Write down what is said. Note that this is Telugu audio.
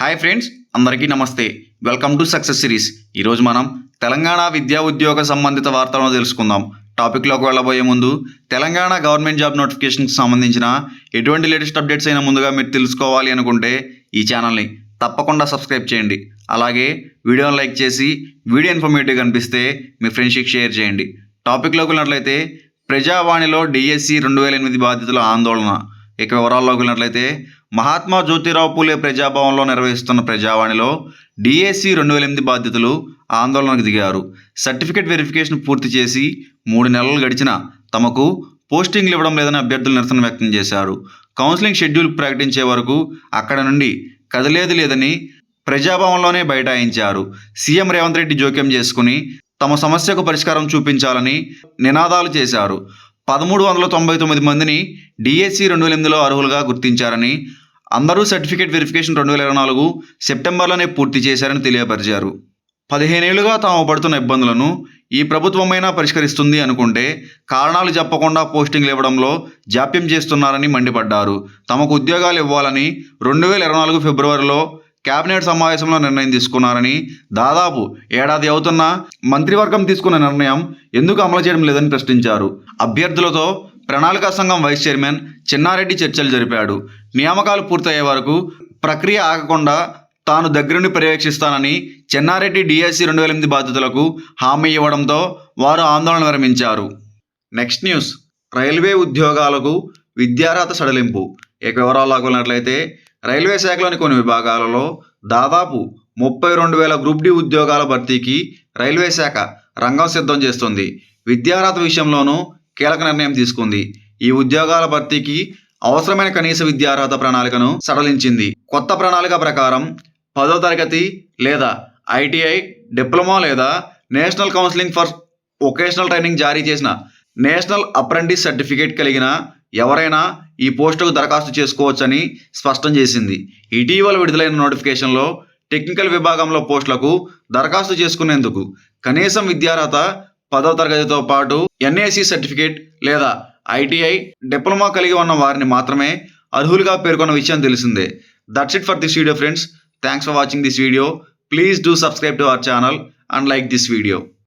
హాయ్ ఫ్రెండ్స్ అందరికీ నమస్తే. వెల్కమ్ టు సక్సెస్ సిరీస్ ఈరోజు మనం తెలంగాణ విద్యా ఉద్యోగ సంబంధిత వార్తలను తెలుసుకుందాం. టాపిక్లోకి వెళ్ళబోయే ముందు తెలంగాణ గవర్నమెంట్ జాబ్ నోటిఫికేషన్కి సంబంధించిన ఎటువంటి లేటెస్ట్ అప్డేట్స్ అయినా ముందుగా మీరు తెలుసుకోవాలి అనుకుంటే ఈ ఛానల్ని తప్పకుండా సబ్స్క్రైబ్ చేయండి. అలాగే వీడియోని లైక్ చేసి వీడియో ఇన్ఫర్మేటివ్ కనిపిస్తే మీ ఫ్రెండ్షిప్ షేర్ చేయండి. టాపిక్లోకి వెళ్ళినట్లయితే ప్రజావాణిలో డిఎస్సి రెండు వేల ఎనిమిది బాధితుల ఆందోళన. ఇక వివరాల్లోకి వెళ్ళినట్లయితే మహాత్మా జ్యోతిరావు పూలే ప్రజాభవన్లో నిర్వహిస్తున్న ప్రజావాణిలో డిఎస్సి రెండు వేల ఎనిమిది బాధితులు ఆందోళనకు దిగారు. సర్టిఫికేట్ వెరిఫికేషన్ పూర్తి చేసి మూడు నెలలు గడిచిన తమకు పోస్టింగ్లు ఇవ్వడం లేదని అభ్యర్థులు నిరసన వ్యక్తం చేశారు. కౌన్సిలింగ్ షెడ్యూల్ ప్రకటించే వరకు అక్కడ నుండి కదిలేదు లేదని ప్రజాభవన్లోనే బైఠాయించారు. సీఎం రేవంత్ రెడ్డి జోక్యం చేసుకుని తమ సమస్యకు పరిష్కారం చూపించాలని నినాదాలు చేశారు. పదమూడు వందల తొంభై తొమ్మిది మందిని డిఎస్సి రెండు వేల ఎనిమిదిలో అర్హులుగా గుర్తించారని అందరూ సర్టిఫికేట్ వెరిఫికేషన్ రెండు వేల ఇరవై నాలుగు సెప్టెంబర్లోనే పూర్తి చేశారని తెలియపరిచారు. పదిహేనేళ్ళుగా తాము పడుతున్న ఇబ్బందులను ఈ ప్రభుత్వమైనా పరిష్కరిస్తుంది అనుకుంటే కారణాలు చెప్పకుండా పోస్టింగ్లు ఇవ్వడంలో జాప్యం చేస్తున్నారని మండిపడ్డారు. తమకు ఉద్యోగాలు ఇవ్వాలని రెండు వేల ఇరవై నాలుగు ఫిబ్రవరిలో కేబినెట్ సమావేశంలో నిర్ణయం తీసుకున్నారని దాదాపు ఏడాది అవుతున్న మంత్రివర్గం తీసుకున్న నిర్ణయం ఎందుకు అమలు చేయడం లేదని ప్రశ్నించారు. అభ్యర్థులతో ప్రణాళికా సంఘం వైస్ చైర్మన్ చిన్నారెడ్డి చర్చలు జరిపాడు. నియామకాలు పూర్తయ్యే వరకు ప్రక్రియ ఆగకుండా తాను దగ్గరుండి పర్యవేక్షిస్తానని చెన్నారెడ్డి డిఎస్సి రెండు వేల ఎనిమిది బాధితులకు హామీ ఇవ్వడంతో వారు ఆందోళన విరమించారు. Next news. రైల్వే ఉద్యోగాలకు విద్యార్హత సడలింపు. ఇక వివరాలు వెళ్ళినట్లయితే రైల్వే శాఖలోని కొన్ని విభాగాలలో దాదాపు ముప్పై రెండు వేల గ్రూప్ డి ఉద్యోగాల భర్తీకి రైల్వే శాఖ రంగం సిద్ధం చేస్తుంది. విద్యార్హత విషయంలోనూ కీలక నిర్ణయం తీసుకుంది. ఈ ఉద్యోగాల భర్తీకి అవసరమైన కనీస విద్యార్హత ప్రణాళికను సడలించింది. కొత్త ప్రణాళిక ప్రకారం పదో తరగతి లేదా ఐటీఐ డిప్లొమా లేదా national counselling for vocational training జారీ చేసిన నేషనల్ అప్రెంటిస్ సర్టిఫికేట్ కలిగిన ఎవరైనా ఈ పోస్టుకు దరఖాస్తు చేసుకోవచ్చని స్పష్టం చేసింది. ఇటీవల విడుదలైన నోటిఫికేషన్లో టెక్నికల్ విభాగంలో పోస్టులకు దరఖాస్తు చేసుకునేందుకు కనీసం విద్యార్హత పదవ తరగతితో పాటు ఎన్ఏసి సర్టిఫికేట్ లేదా ఐటీఐ డిప్లొమా కలిగి ఉన్న వారిని మాత్రమే అర్హులుగా పేర్కొన్న విషయం తెలిసిందే. That's it for this video friends thanks for watching this video please do subscribe to our channel and like this video